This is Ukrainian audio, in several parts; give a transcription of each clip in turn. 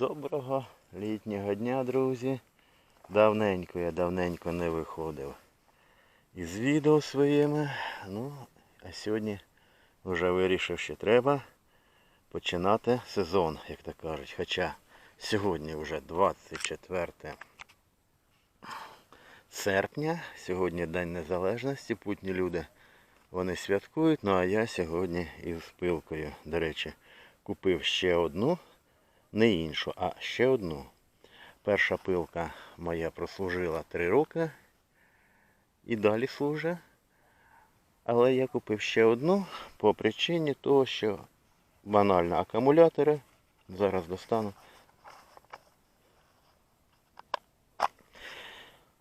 Доброго літнього дня, друзі. Давненько я давненько не виходив із відео своїми. Ну, а сьогодні вже вирішив, що треба починати сезон, як то кажуть. Хоча сьогодні вже 24 серпня, сьогодні День Незалежності, путні люди вони святкують, ну а я сьогодні із пилкою, до речі, купив ще одну не іншу, а ще одну. Перша пилка моя прослужила 3 роки і далі служить. Але я купив ще одну по причині того, що банально акумулятори. Зараз достану.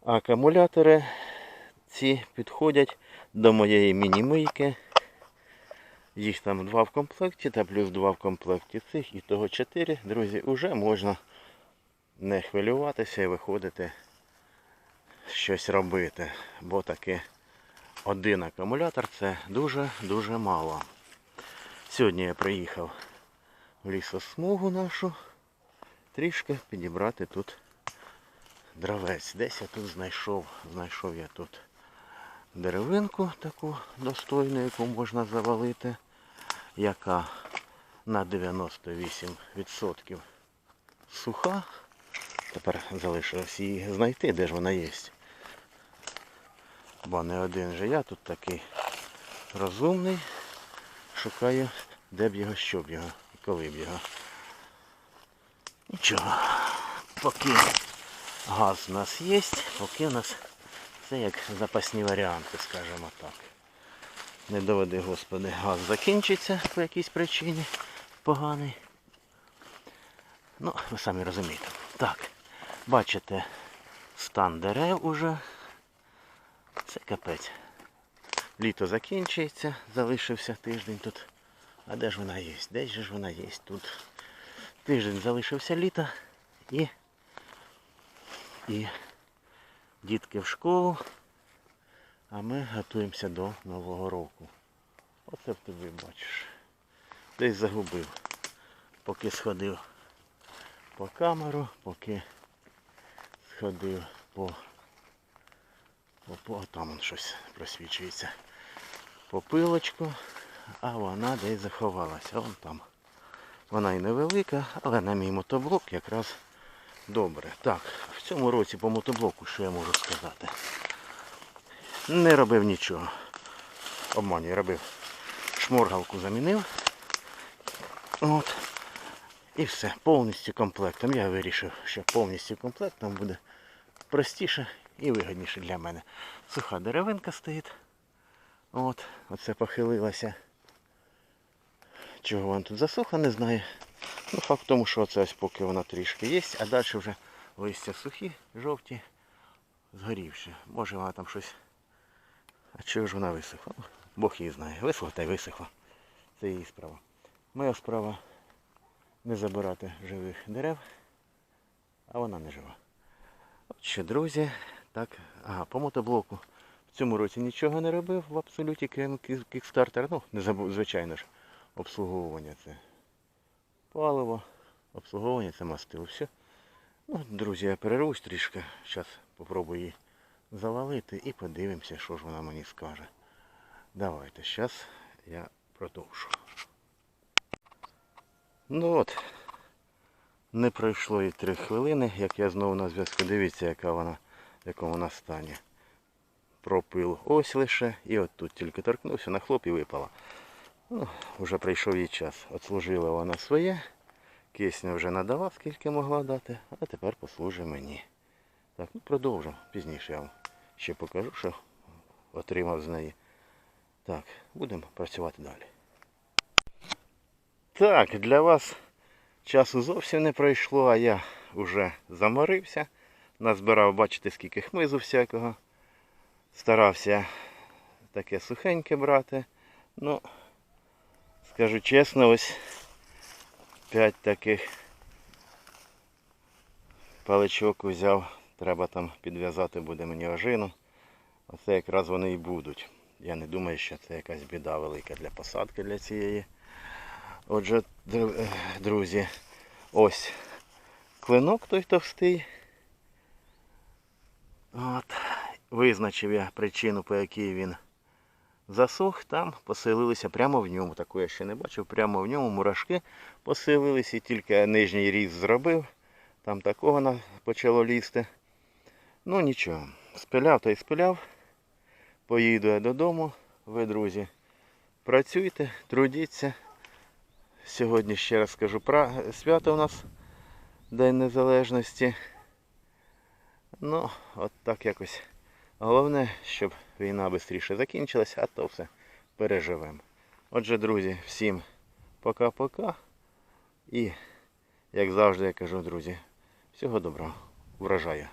Акумулятори ці підходять до моєї міні-мийки. Їх там два в комплекті та плюс два в комплекті цих і того чотири. Друзі, вже можна не хвилюватися і виходити щось робити. Бо таки один акумулятор це дуже-дуже мало. Сьогодні я приїхав в лісосмугу нашу трішки підібрати тут дровець. Десь я тут знайшов, знайшов я тут деревинку таку достойну, яку можна завалити, яка на 98% суха. Тепер залишилось її знайти, де ж вона є. Бо не один же я тут такий розумний. Шукаю, де б його, що б його і коли б його. Нічого. Поки газ у нас є, поки у нас це як запасні варіанти, скажімо так. Не доведи, господи, газ закінчиться по якійсь причині поганий. Ну, ви самі розумієте. Так, бачите, стан дерев уже. Це капець. Літо закінчується, залишився тиждень тут. А де ж вона є? Де ж вона є? Тут тиждень залишився літа і, і дітки в школу, а ми готуємося до Нового року. Оце в тобі бачиш. Десь загубив. Поки сходив по камеру, поки сходив по... по, по там он щось просвічується. По пилочку, а вона десь заховалася. Вон там. Вона і невелика, але на мій мотоблок якраз добре. Так, в цьому році по мотоблоку, що я можу сказати? Не робив нічого. Обманюю, робив. Шморгалку замінив. От. І все, повністю комплектом. Я вирішив, що повністю комплектом буде простіше і вигідніше для мене. Суха деревинка стоїть. От, оце похилилася. Чого вона тут засуха, не знаю. Ну, факт в тому, що це ось поки вона трішки є, а далі вже листя сухі, жовті, згорівші. Може вона там щось. А чого ж вона висохла? Бог її знає. Висохла та й висохла. Це її справа. Моя справа не забирати живих дерев, а вона не жива. От що, друзі, так, ага, по мотоблоку. В цьому році нічого не робив в абсолюті, крім кік- кікстартера. Ну, не забув, звичайно ж, обслуговування це паливо, обслуговування це мастило. Все. Ну, друзі, я перервусь трішки. Зараз попробую її завалити і подивимося, що ж вона мені скаже. Давайте, зараз я продовжу. Ну от, не пройшло і три хвилини, як я знову на зв'язку. Дивіться, яка вона, в якому вона стані. Пропил ось лише, і от тут тільки торкнувся, на хлоп і випала. Ну, вже прийшов їй час. Отслужила вона своє. Кисня вже надала, скільки могла дати, а тепер послужить мені. Так, ну продовжу. Пізніше я вам ще покажу, що отримав з неї. Так, будемо працювати далі. Так, для вас часу зовсім не пройшло, а я вже заморився. Назбирав, бачите, скільки хмизу всякого. Старався таке сухеньке брати. Ну, скажу чесно, ось п'ять таких паличок взяв. Треба там підв'язати буде мені ожину. Оце якраз вони і будуть. Я не думаю, що це якась біда велика для посадки для цієї. Отже, е, друзі, ось клинок той товстий. От. Визначив я причину, по якій він засох, там поселилися прямо в ньому. Таку я ще не бачив, прямо в ньому мурашки поселилися, тільки нижній різ зробив. Там такого почало лізти. Ну нічого, спиляв та й спиляв. Поїду я додому. Ви, друзі, працюйте, трудіться. Сьогодні ще раз скажу, пра- свято у нас День Незалежності. Ну, от так якось. Головне, щоб війна швидше закінчилась, а то все переживемо. Отже, друзі, всім пока-пока. І, як завжди я кажу, друзі, всього доброго. Врожаю.